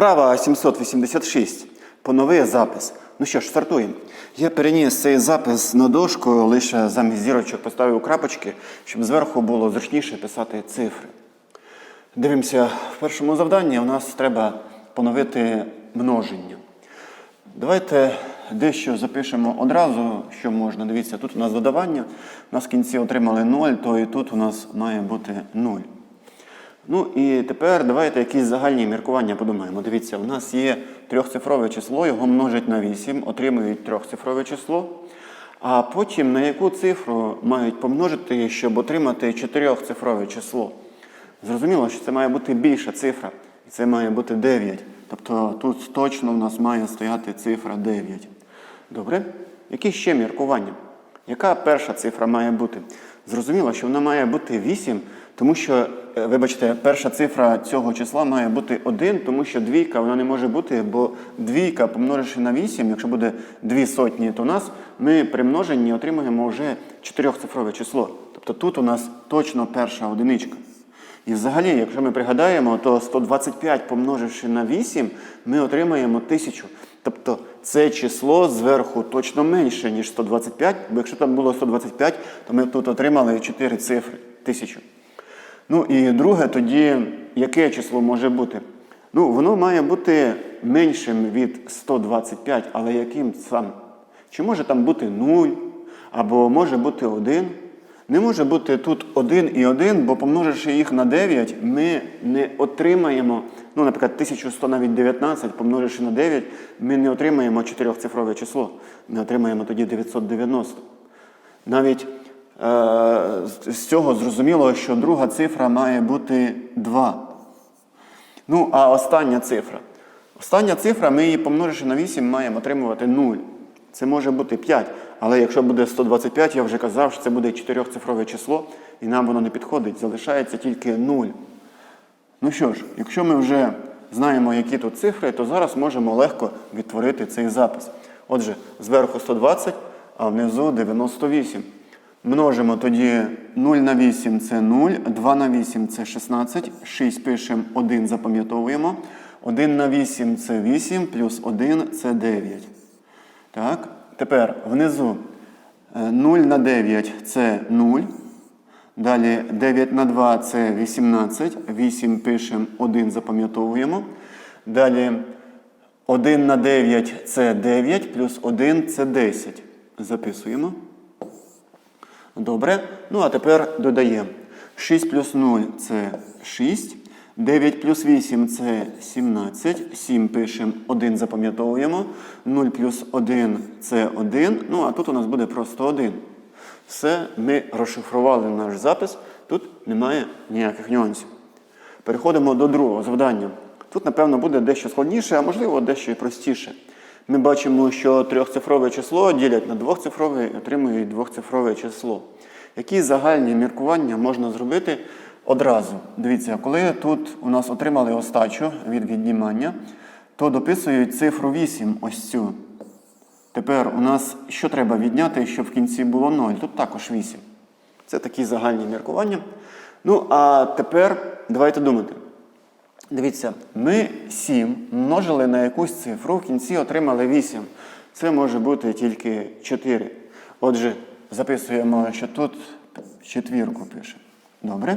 Вправа 786. Понови запис. Ну що ж, стартуємо. Я переніс цей запис на дошку, лише замість зірочок поставив крапочки, щоб зверху було зручніше писати цифри. Дивимося, в першому завданні у нас треба поновити множення. Давайте дещо запишемо одразу, що можна. Дивіться, тут у нас додавання. У нас в кінці отримали 0, то і тут у нас має бути 0. Ну і тепер давайте якісь загальні міркування подумаємо. Дивіться, у нас є трьохцифрове число, його множать на 8, отримують трьохцифрове число. А потім на яку цифру мають помножити, щоб отримати чотирьохцифрове число? Зрозуміло, що це має бути більша цифра, і це має бути 9. Тобто тут точно в нас має стояти цифра 9. Добре? Які ще міркування? Яка перша цифра має бути? Зрозуміло, що вона має бути 8, тому що, е, вибачте, перша цифра цього числа має бути 1, тому що двійка вона не може бути, бо двійка, помноживши на 8, якщо буде 2 сотні, то у нас ми при множенні отримуємо вже чотирьохцифрове число. Тобто тут у нас точно перша одиничка. І взагалі, якщо ми пригадаємо, то 125 помноживши на 8, ми отримаємо 1000. Тобто це число зверху точно менше, ніж 125, бо якщо там було 125, то ми тут отримали 4 цифри 1000. Ну і друге, тоді яке число може бути? Ну, воно має бути меншим від 125, але яким сам? Чи може там бути 0, або може бути 1? Не може бути тут 1 і 1, бо помноживши їх на 9, ми не отримаємо, ну, наприклад, 1100 навіть 19, помноживши на 9, ми не отримаємо чотирьохцифрове число. Ми отримаємо тоді 990. Навіть е, з цього зрозуміло, що друга цифра має бути 2. Ну, а остання цифра. Остання цифра, ми її помноживши на 8, маємо отримувати 0. Це може бути 5. Але якщо буде 125, я вже казав, що це буде чотирьохцифрове число, і нам воно не підходить. Залишається тільки 0. Ну що ж, якщо ми вже знаємо, які тут цифри, то зараз можемо легко відтворити цей запис. Отже, зверху 120, а внизу 98. Множимо тоді 0 на 8 це 0, 2 на 8 це 16, 6 пишемо, 1 запам'ятовуємо. 1 на 8 це 8, плюс 1 це 9. Так, тепер внизу е, 0 на 9 це 0. Далі 9 на 2 це 18. 8 пишемо, 1 запам'ятовуємо. Далі 1 на 9 це 9, плюс 1 це 10. Записуємо. Добре. Ну а тепер додаємо. 6 плюс 0 це 6. 9 плюс 8 це 17. 7 пишемо, 1 запам'ятовуємо. 0 плюс 1 це 1. Ну, а тут у нас буде просто 1. Все, ми розшифрували наш запис. Тут немає ніяких нюансів. Переходимо до другого завдання. Тут, напевно, буде дещо складніше, а можливо, дещо і простіше. Ми бачимо, що трьохцифрове число ділять на двохцифрове і отримують двохцифрове число. Які загальні міркування можна зробити одразу? Дивіться, коли тут у нас отримали остачу від віднімання, то дописують цифру 8, ось цю. Тепер у нас що треба відняти, щоб в кінці було 0? Тут також 8. Це такі загальні міркування. Ну, а тепер давайте думати. Дивіться, ми 7 множили на якусь цифру, в кінці отримали 8. Це може бути тільки 4. Отже, записуємо, що тут четвірку пишемо. Добре?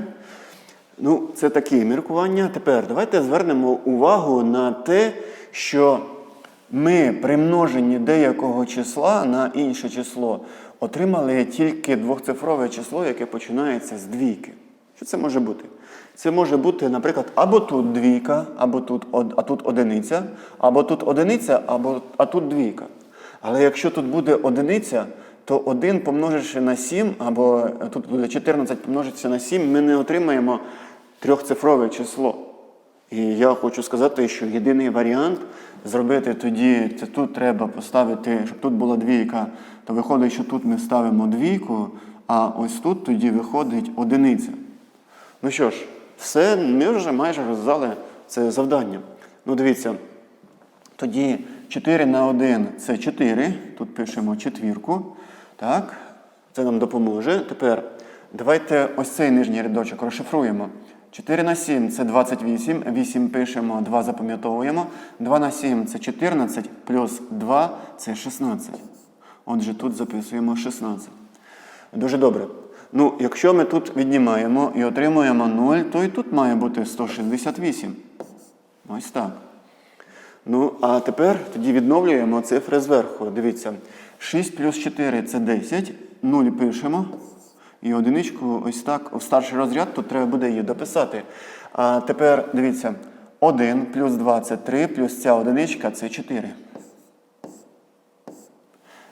Ну, це такі міркування. Тепер давайте звернемо увагу на те, що ми при множенні деякого числа на інше число отримали тільки двохцифрове число, яке починається з двійки. Що це може бути? Це може бути, наприклад, або тут двійка, або тут, а тут одиниця, або тут одиниця, або а тут двійка. Але якщо тут буде одиниця, то 1 помноживши на 7, або тут буде 14 помножитися на 7, ми не отримаємо трьохцифрове число. І я хочу сказати, що єдиний варіант зробити тоді, це тут треба поставити, щоб тут була двійка, то виходить, що тут ми ставимо двійку, а ось тут тоді виходить одиниця. Ну що ж, все, ми вже майже роздали це завдання. Ну, дивіться, тоді 4 на 1 це 4. Тут пишемо четвірку. Так, це нам допоможе. Тепер давайте ось цей нижній рядочок розшифруємо. 4 на 7 це 28, 8 пишемо, 2 запам'ятовуємо. 2 на 7 це 14, плюс 2 це 16. Отже, тут записуємо 16. Дуже добре. Ну, якщо ми тут віднімаємо і отримуємо 0, то і тут має бути 168. Ось так. Ну, а тепер тоді відновлюємо цифри зверху. Дивіться, 6 плюс 4 це 10, 0 пишемо. І одиничку ось так, у старший розряд, тут треба буде її дописати. А тепер дивіться, 1 плюс 2 це 3, плюс ця одиничка це 4.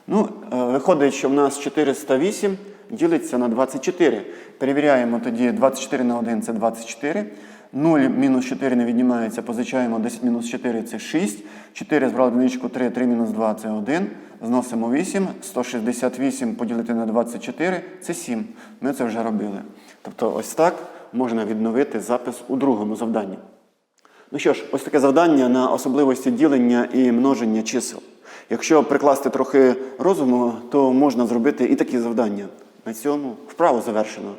Ну, е, виходить, що в нас 408 ділиться на 24. Перевіряємо тоді 24 на 1 це 24. 0 мінус 4 не віднімається, позичаємо 10 мінус 4 це 6. 4 збрали одиничку 3, 3 мінус 2 це 1. Зносимо 8. 168 поділити на 24 це 7. Ми це вже робили. Тобто ось так можна відновити запис у другому завданні. Ну що ж, ось таке завдання на особливості ділення і множення чисел. Якщо прикласти трохи розуму, то можна зробити і такі завдання. На цьому вправо завершено.